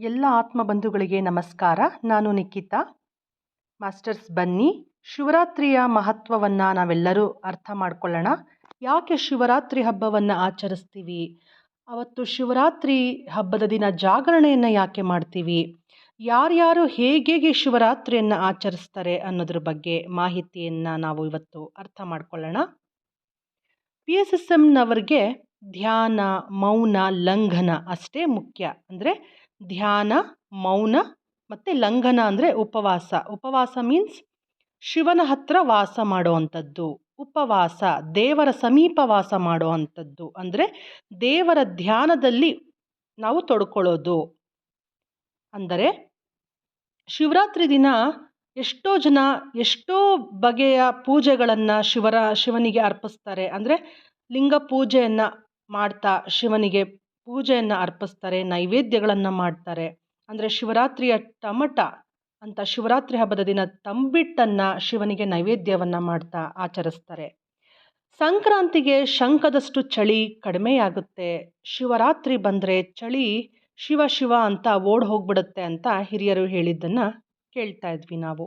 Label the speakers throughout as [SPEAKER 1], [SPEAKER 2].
[SPEAKER 1] ಎಲ್ಲ ಆತ್ಮಬಂಧುಗಳಿಗೆ ನಮಸ್ಕಾರ. ನಾನು ನಿಖಿತಾ. ಮಾಸ್ಟರ್ಸ್ ಬನ್ನಿ. ಶಿವರಾತ್ರಿಯ ಮಹತ್ವವನ್ನು ನಾವೆಲ್ಲರೂ ಅರ್ಥ ಮಾಡ್ಕೊಳ್ಳೋಣ. ಯಾಕೆ ಶಿವರಾತ್ರಿ ಹಬ್ಬವನ್ನು ಆಚರಿಸ್ತೀವಿ? ಅವತ್ತು ಶಿವರಾತ್ರಿ ಹಬ್ಬದ ದಿನ ಜಾಗರಣೆಯನ್ನು ಯಾಕೆ ಮಾಡ್ತೀವಿ? ಯಾರ್ಯಾರು ಹೇಗೆ ಶಿವರಾತ್ರಿಯನ್ನು ಆಚರಿಸ್ತಾರೆ ಅನ್ನೋದ್ರ ಬಗ್ಗೆ ಮಾಹಿತಿಯನ್ನು ನಾವು ಇವತ್ತು ಅರ್ಥ ಮಾಡ್ಕೊಳ್ಳೋಣ. ಪಿ ಎಸ್ ಎಸ್ ಎಮ್ನವ್ರಿಗೆ ಧ್ಯಾನ, ಮೌನ, ಲಂಘನ ಅಷ್ಟೇ ಮುಖ್ಯ. ಅಂದರೆ ಧ್ಯಾನ, ಮೌನ ಮತ್ತು ಲಂಘನ ಅಂದರೆ ಉಪವಾಸ. ಉಪವಾಸ ಮೀನ್ಸ್ ಶಿವನ ಹತ್ರ ವಾಸ ಮಾಡುವಂಥದ್ದು. ಉಪವಾಸ, ದೇವರ ಸಮೀಪ ವಾಸ ಮಾಡುವಂಥದ್ದು. ಅಂದರೆ ದೇವರ ಧ್ಯಾನದಲ್ಲಿ ನಾವು ತೊಡ್ಕೊಳ್ಳೋದು. ಅಂದರೆ ಶಿವರಾತ್ರಿ ದಿನ ಎಷ್ಟೋ ಜನ ಎಷ್ಟೋ ಬಗೆಯ ಪೂಜೆಗಳನ್ನು ಶಿವರ, ಶಿವನಿಗೆ ಅರ್ಪಿಸ್ತಾರೆ. ಅಂದರೆ ಲಿಂಗ ಪೂಜೆಯನ್ನು ಮಾಡ್ತಾ ಶಿವನಿಗೆ ಪೂಜೆಯನ್ನು ಅರ್ಪಿಸ್ತಾರೆ, ನೈವೇದ್ಯಗಳನ್ನು ಮಾಡ್ತಾರೆ. ಅಂದರೆ ಶಿವರಾತ್ರಿಯ ಟಮಟ ಅಂತ ಶಿವರಾತ್ರಿ ಹಬ್ಬದ ದಿನ ತಂಬಿಟ್ಟನ್ನು ಶಿವನಿಗೆ ನೈವೇದ್ಯವನ್ನು ಮಾಡ್ತಾ ಆಚರಿಸ್ತಾರೆ. ಸಂಕ್ರಾಂತಿಗೆ ಶಂಕದಷ್ಟು ಚಳಿ ಕಡಿಮೆಯಾಗುತ್ತೆ. ಶಿವರಾತ್ರಿ ಬಂದರೆ ಚಳಿ ಶಿವ ಶಿವ ಅಂತ ಓಡ್ ಹೋಗ್ಬಿಡುತ್ತೆ ಅಂತ ಹಿರಿಯರು ಹೇಳಿದ್ದನ್ನು ಕೇಳ್ತಾ ಇದ್ವಿ ನಾವು.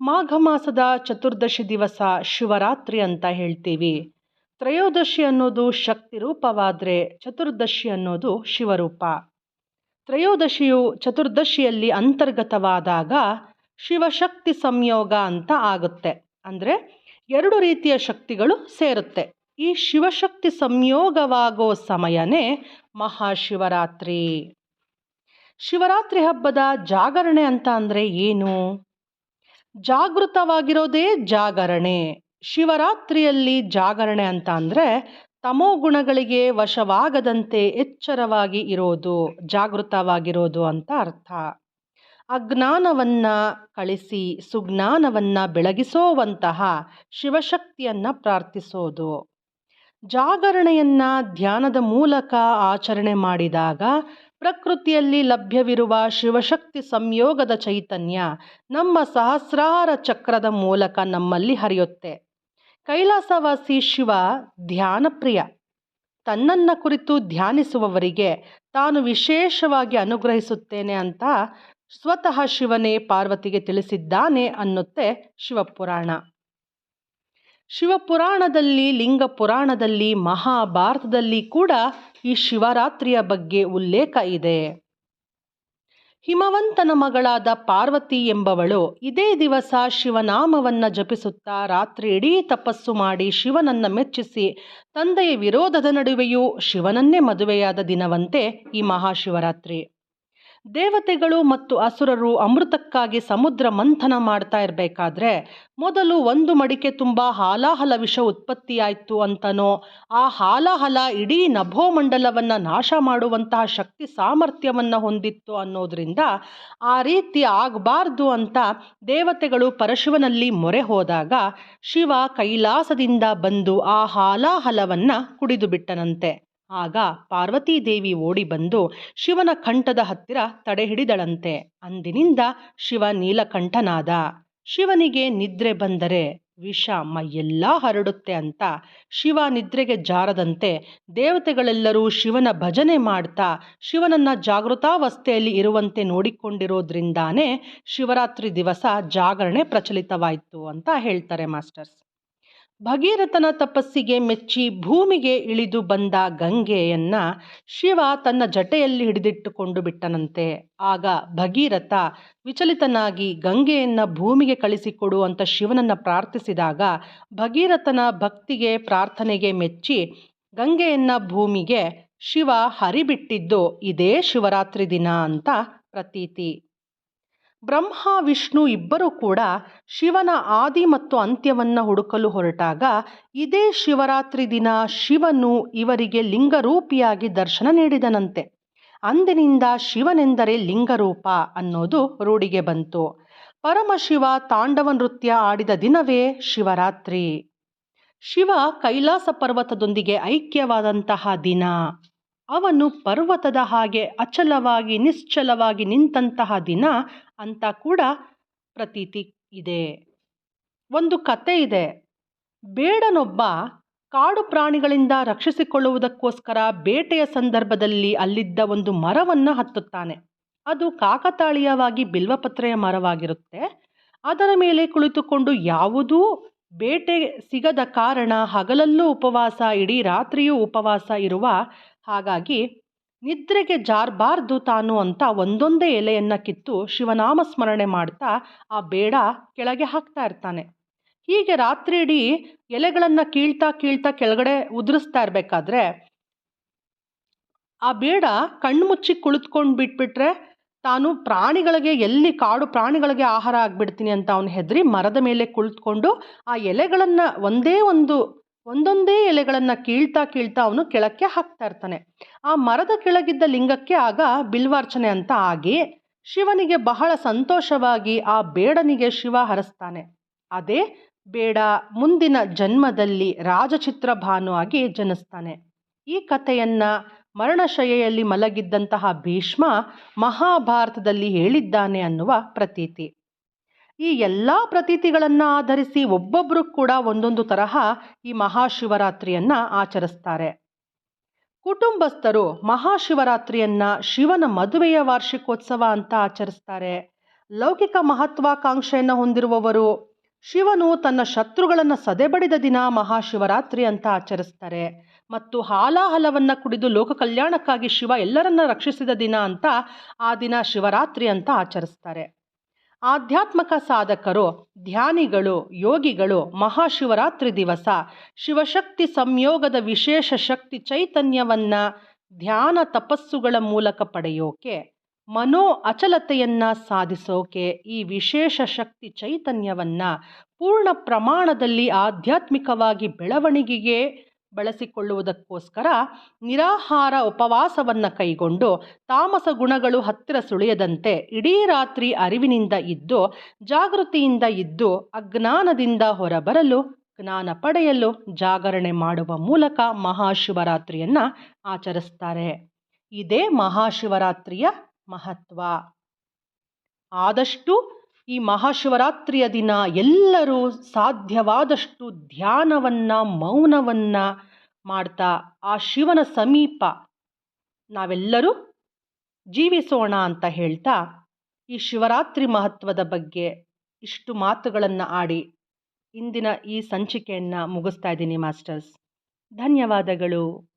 [SPEAKER 1] ಮಾಘ ಮಾಸದ ಚತುರ್ದಶಿ ದಿವಸ ಶಿವರಾತ್ರಿ ಅಂತ ಹೇಳ್ತೀವಿ. ತ್ರಯೋದಶಿ ಅನ್ನೋದು ಶಕ್ತಿ ರೂಪವಾದರೆ ಚತುರ್ದಶಿ ಅನ್ನೋದು ಶಿವರೂಪ. ತ್ರಯೋದಶಿಯು ಚತುರ್ದಶಿಯಲ್ಲಿ ಅಂತರ್ಗತವಾದಾಗ ಶಿವಶಕ್ತಿ ಸಂಯೋಗ ಅಂತ ಆಗುತ್ತೆ. ಅಂದರೆ ಎರಡು ರೀತಿಯ ಶಕ್ತಿಗಳು ಸೇರುತ್ತೆ. ಈ ಶಿವಶಕ್ತಿ ಸಂಯೋಗವಾಗೋ ಸಮಯನೇ ಮಹಾಶಿವರಾತ್ರಿ. ಶಿವರಾತ್ರಿ ಹಬ್ಬದ ಜಾಗರಣೆ ಅಂತ ಅಂದರೆ ಏನು? ಜಾಗೃತವಾಗಿರೋದೇ ಜಾಗರಣೆ. ಶಿವರಾತ್ರಿಯಲ್ಲಿ ಜಾಗರಣೆ ಅಂತ ಅಂದರೆ ತಮೋಗುಣಗಳಿಗೆ ವಶವಾಗದಂತೆ ಎಚ್ಚರವಾಗಿ ಇರೋದು, ಜಾಗೃತವಾಗಿರೋದು ಅಂತ ಅರ್ಥ. ಅಜ್ಞಾನವನ್ನು ಕಳಿಸಿ, ಸುಜ್ಞಾನವನ್ನು ಬೆಳಗಿಸೋವಂತಹ ಶಿವಶಕ್ತಿಯನ್ನು ಪ್ರಾರ್ಥಿಸೋದು. ಜಾಗರಣೆಯನ್ನು ಧ್ಯಾನದ ಮೂಲಕ ಆಚರಣೆ ಮಾಡಿದಾಗ ಪ್ರಕೃತಿಯಲ್ಲಿ ಲಭ್ಯವಿರುವ ಶಿವಶಕ್ತಿ ಸಂಯೋಗದ ಚೈತನ್ಯ ನಮ್ಮ ಸಹಸ್ರಾರ ಚಕ್ರದ ಮೂಲಕ ನಮ್ಮಲ್ಲಿ ಹರಿಯುತ್ತೆ. ಕೈಲಾಸವಾಸಿ ಶಿವ ಧ್ಯಾನಪ್ರಿಯ. ತನ್ನನ್ನ ಕುರಿತು ಧ್ಯಾನಿಸುವವರಿಗೆ ತಾನು ವಿಶೇಷವಾಗಿ ಅನುಗ್ರಹಿಸುತ್ತೇನೆ ಅಂತ ಸ್ವತಃ ಶಿವನೇ ಪಾರ್ವತಿಗೆ ತಿಳಿಸಿದ್ದಾನೆ ಅನ್ನುತ್ತೆ ಶಿವಪುರಾಣ. ಶಿವಪುರಾಣದಲ್ಲಿ ಲಿಂಗ ಪುರಾಣದಲ್ಲಿ ಮಹಾಭಾರತದಲ್ಲಿ ಕೂಡ ಈ ಶಿವರಾತ್ರಿಯ ಬಗ್ಗೆ ಉಲ್ಲೇಖ ಇದೆ. ಹಿಮವಂತನ ಮಗಳಾದ ಪಾರ್ವತಿ ಎಂಬವಳು ಇದೇ ದಿವಸ ಶಿವನಾಮವನ್ನು ಜಪಿಸುತ್ತಾ ರಾತ್ರಿ ಇಡೀ ತಪಸ್ಸು ಮಾಡಿ ಶಿವನನ್ನು ಮೆಚ್ಚಿಸಿ ತಂದೆಯ ವಿರೋಧದ ನಡುವೆಯೂ ಶಿವನನ್ನೇ ಮದುವೆಯಾದ ದಿನವಂತೆ ಈ ಮಹಾಶಿವರಾತ್ರಿ. ದೇವತೆಗಳು ಮತ್ತು ಅಸುರರು ಅಮೃತಕ್ಕಾಗಿ ಸಮುದ್ರ ಮಂಥನ ಮಾಡ್ತಾ ಇರಬೇಕಾದ್ರೆ ಮೊದಲು ಒಂದು ಮಡಿಕೆ ತುಂಬ ಹಾಲಾಹಲ ವಿಷ ಉತ್ಪತ್ತಿಯಾಯಿತು ಅಂತನೋ, ಆ ಹಾಲಾಹಲ ಇಡೀ ನಭೋಮಂಡಲವನ್ನು ನಾಶ ಮಾಡುವಂತಹ ಶಕ್ತಿ ಸಾಮರ್ಥ್ಯವನ್ನು ಹೊಂದಿತ್ತು ಅನ್ನೋದರಿಂದ ಆ ರೀತಿ ಆಗಬಾರ್ದು ಅಂತ ದೇವತೆಗಳು ಪರಶಿವನಲ್ಲಿ ಮೊರೆ ಹೋದಾಗ ಶಿವ ಕೈಲಾಸದಿಂದ ಬಂದು ಆ ಹಾಲಾಹಲವನ್ನು ಕುಡಿದು ಬಿಟ್ಟನಂತೆ. ಆಗ ಪಾರ್ವತೀದೇವಿ ಓಡಿ ಬಂದು ಶಿವನ ಕಂಠದ ಹತ್ತಿರ ತಡೆ ಹಿಡಿದಳಂತೆ ಅಂದಿನಿಂದ ಶಿವ ನೀಲಕಂಠನಾದ. ಶಿವನಿಗೆ ನಿದ್ರೆ ಬಂದರೆ ವಿಷ ಮೈಯೆಲ್ಲ ಹರಡುತ್ತೆ ಅಂತ ಶಿವ ನಿದ್ರೆಗೆ ಜಾರದಂತೆ ದೇವತೆಗಳೆಲ್ಲರೂ ಶಿವನ ಭಜನೆ ಮಾಡ್ತಾ ಶಿವನನ್ನು ಜಾಗೃತಾವಸ್ಥೆಯಲ್ಲಿ ಇರುವಂತೆ ನೋಡಿಕೊಂಡಿರೋದ್ರಿಂದಾನೇ ಶಿವರಾತ್ರಿ ದಿವಸ ಜಾಗರಣೆ ಪ್ರಚಲಿತವಾಯಿತು ಅಂತ ಹೇಳ್ತಾರೆ ಮಾಸ್ಟರ್ಸ್. ಭಗೀರಥನ ತಪಸ್ಸಿಗೆ ಮೆಚ್ಚಿ ಭೂಮಿಗೆ ಇಳಿದು ಬಂದ ಗಂಗೆಯನ್ನು ಶಿವ ತನ್ನ ಜಟೆಯಲ್ಲಿ ಹಿಡಿದಿಟ್ಟುಕೊಂಡು ಬಿಟ್ಟನಂತೆ. ಆಗ ಭಗೀರಥ ವಿಚಲಿತನಾಗಿ ಗಂಗೆಯನ್ನು ಭೂಮಿಗೆ ಕಳಿಸಿಕೊಡು ಅಂತ ಶಿವನನ್ನು ಪ್ರಾರ್ಥಿಸಿದಾಗ ಭಗೀರಥನ ಭಕ್ತಿಗೆ ಪ್ರಾರ್ಥನೆಗೆ ಮೆಚ್ಚಿ ಗಂಗೆಯನ್ನು ಭೂಮಿಗೆ ಶಿವ ಹರಿಬಿಟ್ಟಿದ್ದು ಇದೇ ಶಿವರಾತ್ರಿ ದಿನ ಅಂತ ಪ್ರತೀತಿ. ಬ್ರಹ್ಮ, ವಿಷ್ಣು ಇಬ್ಬರೂ ಕೂಡ ಶಿವನ ಆದಿ ಮತ್ತು ಅಂತ್ಯವನ್ನು ಹುಡುಕಲು ಹೊರಟಾಗ ಇದೇ ಶಿವರಾತ್ರಿ ದಿನ ಶಿವನು ಇವರಿಗೆ ಲಿಂಗರೂಪಿಯಾಗಿ ದರ್ಶನ ನೀಡಿದನಂತೆ. ಅಂದಿನಿಂದ ಶಿವನೆಂದರೆ ಲಿಂಗರೂಪ ಅನ್ನೋದು ರೂಢಿಗೆ ಬಂತು. ಪರಮಶಿವ ತಾಂಡವ ನೃತ್ಯ ಆಡಿದ ದಿನವೇ ಶಿವರಾತ್ರಿ. ಶಿವ ಕೈಲಾಸ ಪರ್ವತದೊಂದಿಗೆ ಐಕ್ಯವಾದಂತಹ ದಿನ. ಅವನು ಪರ್ವತದ ಹಾಗೆ ಅಚಲವಾಗಿ, ನಿಶ್ಚಲವಾಗಿ ನಿಂತಹ ದಿನ ಅಂತ ಕೂಡ ಪ್ರತೀತಿ ಇದೆ. ಒಂದು ಕತೆ ಇದೆ. ಬೇಡನೊಬ್ಬ ಕಾಡು ಪ್ರಾಣಿಗಳಿಂದ ರಕ್ಷಿಸಿಕೊಳ್ಳುವುದಕ್ಕೋಸ್ಕರ ಬೇಟೆಯ ಸಂದರ್ಭದಲ್ಲಿ ಅಲ್ಲಿದ್ದ ಒಂದು ಮರವನ್ನು ಹತ್ತುತ್ತಾನೆ. ಅದು ಕಾಕತಾಳೀಯವಾಗಿ ಬಿಲ್ವಪತ್ರೆಯ ಮರವಾಗಿರುತ್ತೆ. ಅದರ ಮೇಲೆ ಕುಳಿತುಕೊಂಡು ಯಾವುದೂ ಬೇಟೆ ಸಿಗದ ಕಾರಣ ಹಗಲಲ್ಲೂ ಉಪವಾಸ, ಇಡೀ ರಾತ್ರಿಯೂ ಉಪವಾಸ ಇರುವ ಹಾಗಾಗಿ ನಿದ್ರೆಗೆ ಜಾರಬಾರ್ದು ತಾನು ಅಂತ ಒಂದೊಂದೇ ಎಲೆಯನ್ನು ಕಿತ್ತು ಶಿವನಾಮ ಸ್ಮರಣೆ ಮಾಡ್ತಾ ಆ ಬೇಡ ಕೆಳಗೆ ಹಾಕ್ತಾ ಇರ್ತಾನೆ. ಹೀಗೆ ರಾತ್ರಿ ಇಡೀ ಎಲೆಗಳನ್ನು ಕೀಳ್ತಾ ಕೀಳ್ತಾ ಕೆಳಗಡೆ ಉದುರಿಸ್ತಾ ಇರಬೇಕಾದ್ರೆ ಆ ಬೇಡ ಕಣ್ಣು ಮುಚ್ಚಿ ಕುಳಿತುಕೊಂಡು ಬಿಟ್ಬಿಟ್ರೆ ತಾನು ಪ್ರಾಣಿಗಳಿಗೆ ಎಲ್ಲಿ ಕಾಡು ಪ್ರಾಣಿಗಳಿಗೆ ಆಹಾರ ಆಗಿಬಿಡ್ತೀನಿ ಅಂತ ಅವನು ಹೆದರಿ ಮರದ ಮೇಲೆ ಕುಳಿತ್ಕೊಂಡು ಆ ಎಲೆಗಳನ್ನು ಒಂದೇ ಒಂದು ಒಂದೊಂದೇ ಎಲೆಗಳನ್ನು ಕೀಳ್ತಾ ಕೀಳ್ತಾ ಅವನು ಕೆಳಕ್ಕೆ ಹಾಕ್ತಾ ಇರ್ತಾನೆ. ಆ ಮರದ ಕೆಳಗಿದ್ದ ಲಿಂಗಕ್ಕೆ ಆಗ ಬಿಲ್ವಾರ್ಚನೆ ಅಂತ ಆಗಿ ಶಿವನಿಗೆ ಬಹಳ ಸಂತೋಷವಾಗಿ ಆ ಬೇಡನಿಗೆ ಶಿವ ಹರಸ್ತಾನೆ. ಅದೇ ಬೇಡ, ಮುಂದಿನ ಜನ್ಮದಲ್ಲಿ ರಾಜಚಿತ್ರ ಆಗಿ ಜನಿಸ್ತಾನೆ. ಈ ಕಥೆಯನ್ನು ಮರಣಶಯೆಯಲ್ಲಿ ಮಲಗಿದ್ದಂತಹ ಭೀಷ್ಮ ಮಹಾಭಾರತದಲ್ಲಿ ಹೇಳಿದ್ದಾನೆ ಅನ್ನುವ ಪ್ರತೀತಿ. ಈ ಎಲ್ಲ ಪ್ರತೀತಿಗಳನ್ನು ಆಧರಿಸಿ ಒಬ್ಬೊಬ್ಬರು ಕೂಡ ಒಂದೊಂದು ತರಹ ಈ ಮಹಾಶಿವರಾತ್ರಿಯನ್ನು ಆಚರಿಸ್ತಾರೆ. ಕುಟುಂಬಸ್ಥರು ಮಹಾಶಿವರಾತ್ರಿಯನ್ನು ಶಿವನ ಮದುವೆಯ ವಾರ್ಷಿಕೋತ್ಸವ ಅಂತ ಆಚರಿಸ್ತಾರೆ. ಲೌಕಿಕ ಮಹತ್ವಾಕಾಂಕ್ಷೆಯನ್ನು ಹೊಂದಿರುವವರು ಶಿವನು ತನ್ನ ಶತ್ರುಗಳನ್ನು ಸದೆಬಡಿದ ದಿನ ಮಹಾಶಿವರಾತ್ರಿ ಅಂತ ಆಚರಿಸ್ತಾರೆ. ಮತ್ತು ಹಾಲಾಹಲವನ್ನು ಕುಡಿದು ಲೋಕ ಕಲ್ಯಾಣಕ್ಕಾಗಿ ಶಿವ ಎಲ್ಲರನ್ನ ರಕ್ಷಿಸಿದ ದಿನ ಅಂತ ಆ ದಿನ ಶಿವರಾತ್ರಿ ಅಂತ ಆಚರಿಸ್ತಾರೆ. ಆಧ್ಯಾತ್ಮಕ ಸಾಧಕರು, ಧ್ಯಾನಿಗಳು, ಯೋಗಿಗಳು, ಮಹಾಶಿವರಾತ್ರಿ ದಿವಸ, ಶಿವಶಕ್ತಿ ಸಂಯೋಗದ ವಿಶೇಷ ಶಕ್ತಿ ಚೈತನ್ಯವನ್ನು ಧ್ಯಾನ ತಪಸ್ಸುಗಳ ಮೂಲಕ ಪಡೆಯೋಕೆ, ಮನೋ ಅಚಲತೆಯನ್ನು ಸಾಧಿಸೋಕೆ ಈ ವಿಶೇಷ ಶಕ್ತಿ ಚೈತನ್ಯವನ್ನು ಪೂರ್ಣ ಪ್ರಮಾಣದಲ್ಲಿ ಆಧ್ಯಾತ್ಮಿಕವಾಗಿ ಬೆಳವಣಿಗೆಗೆ ಬಳಸಿಕೊಳ್ಳುವುದಕ್ಕೋಸ್ಕರ ನಿರಾಹಾರ ಉಪವಾಸವನ್ನು ಕೈಗೊಂಡು ತಾಮಸ ಗುಣಗಳು ಹತ್ತಿರ ಸುಳಿಯದಂತೆ ಇಡೀ ರಾತ್ರಿ ಅರಿವಿನಿಂದ ಇದ್ದು, ಜಾಗೃತಿಯಿಂದ ಇದ್ದು, ಅಜ್ಞಾನದಿಂದ ಹೊರಬರಲು, ಜ್ಞಾನ ಪಡೆಯಲು ಜಾಗರಣೆ ಮಾಡುವ ಮೂಲಕ ಮಹಾಶಿವರಾತ್ರಿಯನ್ನು ಆಚರಿಸ್ತಾರೆ. ಇದೇ ಮಹಾಶಿವರಾತ್ರಿಯ ಮಹತ್ವ. ಆದಷ್ಟು ಈ ಮಹಾಶಿವರಾತ್ರಿಯ ದಿನ ಎಲ್ಲರೂ ಸಾಧ್ಯವಾದಷ್ಟು ಧ್ಯಾನವನ್ನು, ಮೌನವನ್ನು ಮಾಡ್ತಾ, ಆ ಶಿವನ ಸಮೀಪ ನಾವೆಲ್ಲರೂ ಜೀವಿಸೋಣ ಅಂತ ಹೇಳ್ತಾ, ಈ ಶಿವರಾತ್ರಿ ಮಹತ್ವದ ಬಗ್ಗೆ ಇಷ್ಟು ಮಾತುಗಳನ್ನು ಆಡಿ ಇಂದಿನ ಈ ಸಂಚಿಕೆಯನ್ನು ಮುಗಿಸ್ತಾ ಇದ್ದೀನಿ ಮಾಸ್ಟರ್ಸ್. ಧನ್ಯವಾದಗಳು.